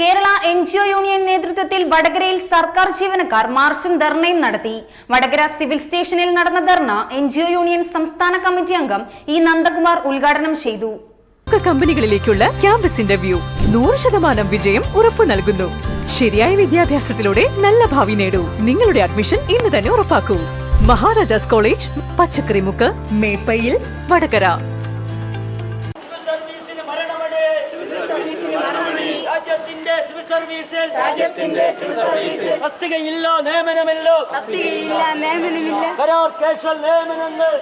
Kerala N G O union നേതൃത്വത്തിൽ വടകരയിൽ സർക്കാർ ജീവനക്കാർ മാർച്ചും ധർണയും നടത്തി. വടകര സിവിൽ സ്റ്റേഷനിൽ നടന്ന dharna N G O union സംസ്ഥാന കമ്മിറ്റി അംഗം ഇ നന്ദകുമാർ ഉദ്ഘാടനം ചെയ്തു. കമ്പനികളിലേക്കുള്ള ക്യാമ്പസ് ഇന്റർവ്യൂ നൂറ് ശതമാനം വിജയം ഉറപ്പു നൽകുന്നു. ശരിയായ വിദ്യാഭ്യാസത്തിലൂടെ നല്ല ഭാവി നേടൂ. നിങ്ങളുടെ അഡ്മിഷൻ ഇന്ന് തന്നെ ഉറപ്പാക്കൂ. മഹാരാജാസ് കോളേജ് പച്ചക്കറിമുക്ക് മേപ്പയിൽ വടകര. സർവീസിൽ രാജ്യത്തിന്റെ സിവിൽ സർവീസിൽ തസ്തികയില്ല നിയമനമില്ലോ. തസ്തികയില്ല നിയമനമില്ല. കരാർ കേശൽ നിയമനങ്ങൾ.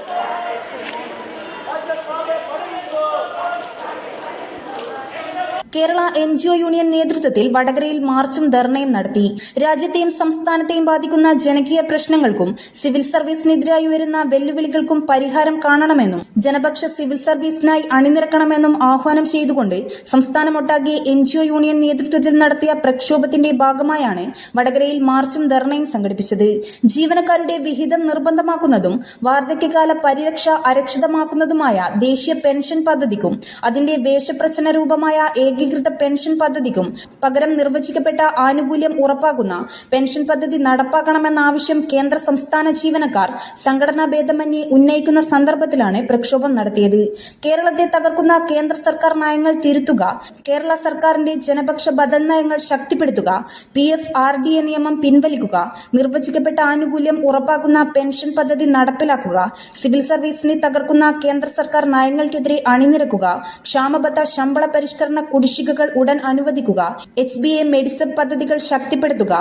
Kerala N G O union നേതൃത്വത്തിൽ വടകരയിൽ മാർച്ചും ധർണയും നടത്തി. രാജ്യത്തെയും സംസ്ഥാനത്തെയും ബാധിക്കുന്ന ജനകീയ പ്രശ്നങ്ങൾക്കും സിവിൽ സർവീസിനെതിരായി ഉയരുന്ന വെല്ലുവിളികൾക്കും പരിഹാരം കാണണമെന്നും ജനപക്ഷ സിവിൽ സർവീസിനായി അണിനിരക്കണമെന്നും ആഹ്വാനം ചെയ്തുകൊണ്ട് സംസ്ഥാനമൊട്ടാകെ എൻ ജി ഒ യൂണിയൻ നേതൃത്വത്തിൽ നടത്തിയ പ്രക്ഷോഭത്തിന്റെ ഭാഗമായാണ് വടകരയിൽ മാർച്ചും ധർണയും സംഘടിപ്പിച്ചത്. ജീവനക്കാരുടെ വിഹിതം നിർബന്ധമാക്കുന്നതും വാർദ്ധക്യകാല പരിരക്ഷ അരക്ഷിതമാക്കുന്നതുമായ ദേശീയ പെൻഷൻ പദ്ധതിക്കും അതിന്റെ വേഷപ്രചന രൂപമായ ഏകീകൃത പെൻഷൻ പദ്ധതിക്കും പകരം നിർവചിക്കപ്പെട്ട ആനുകൂല്യം ഉറപ്പാക്കുന്ന പെൻഷൻ പദ്ധതി നടപ്പാക്കണമെന്ന ആവശ്യം കേന്ദ്ര സംസ്ഥാന ജീവനക്കാർ സംഘടനാ ഭേദമന്യേ ഉന്നയിക്കുന്ന സന്ദർഭത്തിലാണ് പ്രക്ഷോഭം നടത്തിയത്. കേരളത്തെ തകർക്കുന്ന കേന്ദ്ര സർക്കാർ നയങ്ങൾ തിരുത്തുക കേരള സർക്കാരിന്റെ ജനപക്ഷ ബദൽ നയങ്ങൾ ശക്തിപ്പെടുത്തുക P F R D A നിയമം പിൻവലിക്കുക നിർവചിക്കപ്പെട്ട ആനുകൂല്യം ഉറപ്പാക്കുന്ന പെൻഷൻ പദ്ധതി നടപ്പിലാക്കുക സിവിൽ സർവീസിനെ തകർക്കുന്ന കേന്ദ്ര സർക്കാർ നയങ്ങൾക്കെതിരെ അണിനിരക്കുക ക്ഷാമബത്ത ശമ്പള പരിഷ്കരണ കുടിശ്ശികകൾ ഉടൻ അനുവദിക്കുക എച്ച് ബി എ മെഡിസബ് പദ്ധതികൾ ശക്തിപ്പെടുത്തുക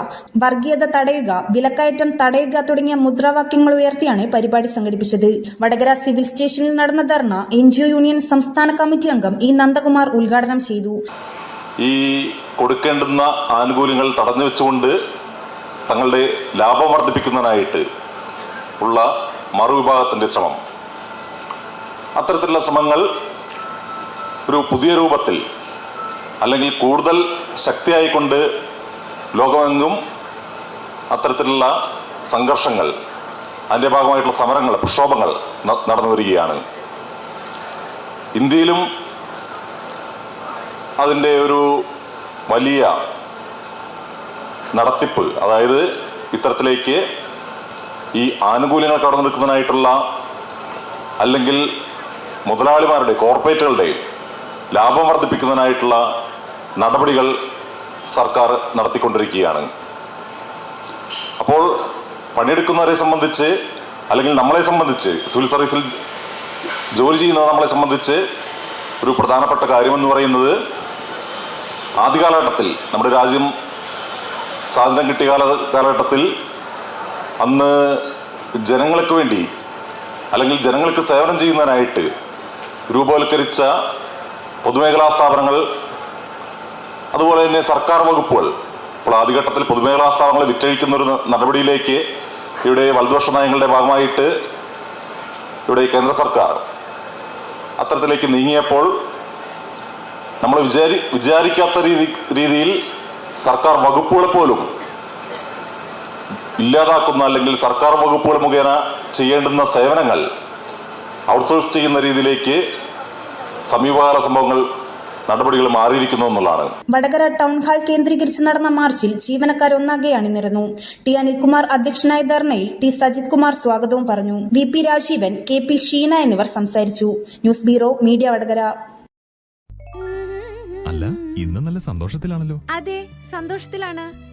വർഗീയത തടയുക വിലക്കയറ്റം തടയുക തുടങ്ങിയ മുദ്രാവാക്യങ്ങൾ ഉയർത്തിയാണ് പരിപാടി സംഘടിപ്പിച്ചത്. വടകര സിവിൽ സ്റ്റേഷനിൽ നടന്ന ധർണ എൻ യൂണിയൻ സംസ്ഥാന കമ്മിറ്റി അംഗം ഇ നന്ദകുമാർ ഉദ്ഘാടനം ചെയ്തു. ഈ കൊടുക്കേണ്ടുന്ന ആനുകൂല്യങ്ങൾ തടഞ്ഞു വെച്ചുകൊണ്ട് തങ്ങളുടെ ലാഭം വർദ്ധിപ്പിക്കുന്നതിനായിട്ട് ഉള്ള മറുവിഭാഗത്തിന്റെ ശ്രമം. അത്തരത്തിലുള്ള ശ്രമങ്ങൾ ഒരു പുതിയ രൂപത്തിൽ അല്ലെങ്കിൽ കൂടുതൽ ശക്തിയായിക്കൊണ്ട് ലോകമെങ്ങും അത്തരത്തിലുള്ള സംഘർഷങ്ങൾ അതിന്റെ ഭാഗമായിട്ടുള്ള സമരങ്ങൾ പ്രക്ഷോഭങ്ങൾ നടന്നു വരികയാണ്. ഇന്ത്യയിലും അതിന്റെ ഒരു വലിയ നടത്തിപ്പ് അതായത് ഇത്തരത്തിലേക്ക് ഈ ആനുകൂല്യങ്ങൾ കടന്നു നിൽക്കുന്നതിനായിട്ടുള്ള അല്ലെങ്കിൽ മുതലാളിമാരുടെ കോർപ്പറേറ്റുകളുടെ ലാഭം വർദ്ധിപ്പിക്കുന്നതിനായിട്ടുള്ള നടപടികൾ സർക്കാർ നടത്തിക്കൊണ്ടിരിക്കുകയാണ്. അപ്പോൾ പണിയെടുക്കുന്നവരെ സംബന്ധിച്ച് അല്ലെങ്കിൽ നമ്മളെ സംബന്ധിച്ച് സിവിൽ സർവീസിൽ ജോലി ചെയ്യുന്ന നമ്മളെ സംബന്ധിച്ച് ഒരു പ്രധാനപ്പെട്ട കാര്യമെന്ന് പറയുന്നത് ആദ്യ കാലഘട്ടത്തിൽ നമ്മുടെ രാജ്യം സ്വാതന്ത്ര്യം കിട്ടിയ കാല കാലഘട്ടത്തിൽ അന്ന് ജനങ്ങൾക്ക് വേണ്ടി അല്ലെങ്കിൽ ജനങ്ങൾക്ക് സേവനം ചെയ്യുന്നതിനായിട്ട് രൂപവൽക്കരിച്ച പൊതുമേഖലാ സ്ഥാപനങ്ങൾ അതുപോലെ തന്നെ സർക്കാർ വകുപ്പുകൾ. ഇപ്പോൾ ആദ്യഘട്ടത്തിൽ പൊതുമേഖലാ സ്ഥാപനങ്ങളെ വിറ്റഴിക്കുന്ന ഒരു നടപടിയിലേക്ക് ഇവിടെ വലതുപക്ഷ നയങ്ങളുടെ ഭാഗമായിട്ട് ഇവിടെ കേന്ദ്ര സർക്കാർ അത്തരത്തിലേക്ക് നീങ്ങിയപ്പോൾ നമ്മൾ വിചാരി വിചാരിക്കാത്ത രീതി രീതിയിൽ സർക്കാർ വകുപ്പുകളെ പോലും ഇല്ലാതാക്കുന്ന അല്ലെങ്കിൽ സർക്കാർ വകുപ്പുകൾ മുഖേന ചെയ്യേണ്ടുന്ന സേവനങ്ങൾ ഔട്ട്സോഴ്സ് ചെയ്യുന്ന രീതിയിലേക്ക് സമീപകാല സംഭവങ്ങൾ നടപടികൾ മാറിയിരിക്കുന്നു എന്നുള്ളതാണ്. വടകര ടൗൺ ഹാൾ കേന്ദ്രീകരിച്ച് നടന്ന മാർച്ചിൽ ജീവനക്കാർ ഒന്നാകെ അണിനിരന്നു ടി അനിൽകുമാർ അധ്യക്ഷനായ ധർണയിൽ ടി സജിത് കുമാർ സ്വാഗതവും പറഞ്ഞു. V P Rajeevan K P Sheena എന്നിവർ സംസാരിച്ചു. News bureau media Vadakara. അല്ല ഇന്ന് നല്ല സന്തോഷത്തിലാണല്ലോ. അതെ സന്തോഷത്തിലാണ്.